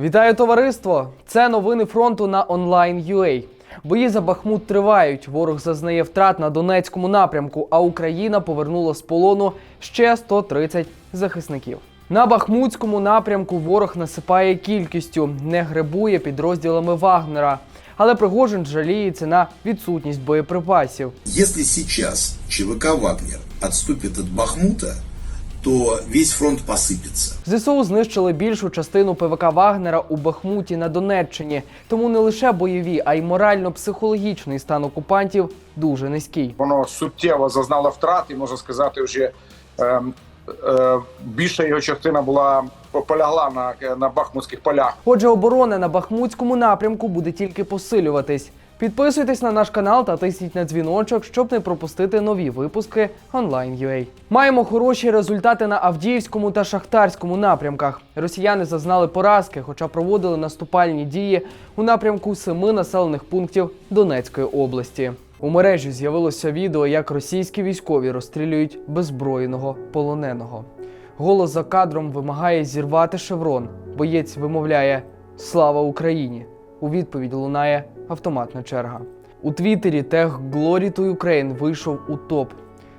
Вітаю товариство! Це новини фронту на онлайн.ua. Бої за Бахмут тривають. Ворог зазнає втрат на Донецькому напрямку, а Україна повернула з полону ще 130 захисників. На Бахмутському напрямку ворог насипає кількістю, не гребує підрозділами Вагнера. Але Пригожин жаліється на відсутність боєприпасів. Если сейчас ЧВК «Вагнер» отступит от Бахмута, то весь фронт посыпется. ЗСУ знищили більшу частину ПВК Вагнера у Бахмуті на Донеччині. Тому не лише бойові, а й морально-психологічний стан окупантів дуже низький. воно суттєво зазнало втрат, і можна сказати, вже е, е, більша його частина була полягла на, на бахмутських полях. Отже, оборона на Бахмутському напрямку буде тільки посилюватись. Підписуйтесь на наш канал та тисніть на дзвіночок, щоб не пропустити нові випуски онлайн.ua. Маємо хороші результати на Авдіївському та Шахтарському напрямках. Росіяни зазнали поразки, хоча проводили наступальні дії у напрямку семи населених пунктів Донецької області. У мережі з'явилося відео, як російські військові розстрілюють беззброєного полоненого. Голос за кадром вимагає зірвати шеврон. Боєць вимовляє Слава Україні! У відповідь лунає автоматна черга. У Твіттері тег Glory to Ukraine вийшов у топ.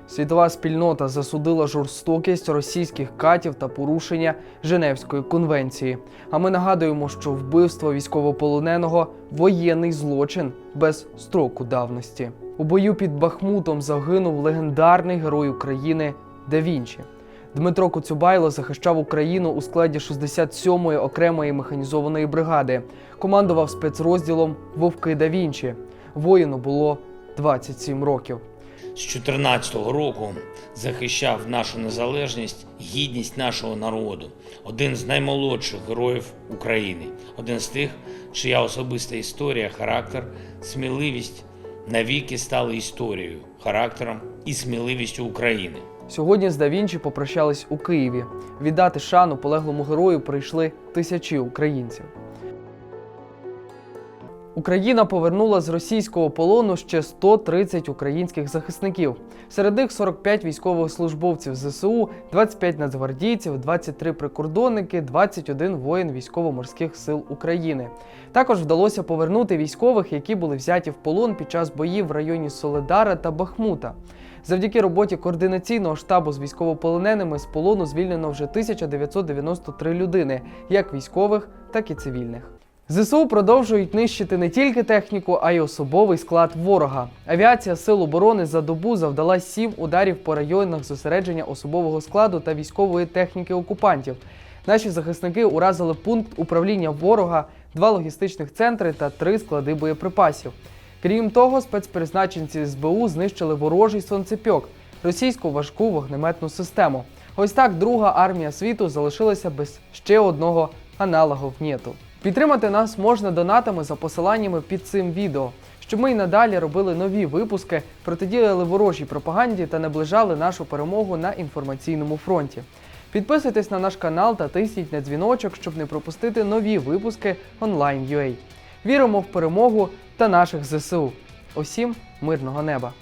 Світова спільнота засудила жорстокість російських катів та порушення Женевської конвенції. А ми нагадуємо, що вбивство військовополоненого воєнний злочин без строку давності. У бою під Бахмутом загинув легендарний герой України Да Вінчі. Дмитро Коцюбайло захищав Україну у складі 67-ї окремої механізованої бригади. Командував спецрозділом Вовки да Вінчі. Воїну було 27 років. з 14-го року захищав нашу незалежність, гідність нашого народу. Один з наймолодших героїв України, один з тих, чия особиста історія, характер, сміливість навіки стали історією, характером і сміливістю України. Сьогодні з да попрощались у Києві. Віддати шану полеглому герою прийшли тисячі українців. Україна повернула з російського полону ще 130 українських захисників. Серед них 45 військовослужбовців ЗСУ, 25 нацгвардійців, 23 прикордонники, 21 воїн військово-морських сил України. Також вдалося повернути військових, які були взяті в полон під час боїв в районі Соледара та Бахмута. Завдяки роботі координаційного штабу з військовополоненими з полону звільнено вже 1993 людини, як військових, так і цивільних. ЗСУ продовжують нищити не тільки техніку, а й особовий склад ворога. Авіація Сил оборони за добу завдала сім ударів по районах зосередження особового складу та військової техніки окупантів. Наші захисники уразили пункт управління ворога, два логістичних центри та три склади боєприпасів. Крім того, спецпризначенці СБУ знищили ворожий сонцепьок, російську важку вогнеметну систему. Ось так друга армія світу залишилася без ще одного аналогу НЕТу. Підтримати нас можна донатами за посиланнями під цим відео, щоб ми й надалі робили нові випуски, протидіяли ворожій пропаганді та наближали нашу перемогу на інформаційному фронті. Підписуйтесь на наш канал та тисніть на дзвіночок, щоб не пропустити нові випуски онлайн.ua. Віримо в перемогу та наших ЗСУ. Усім мирного неба!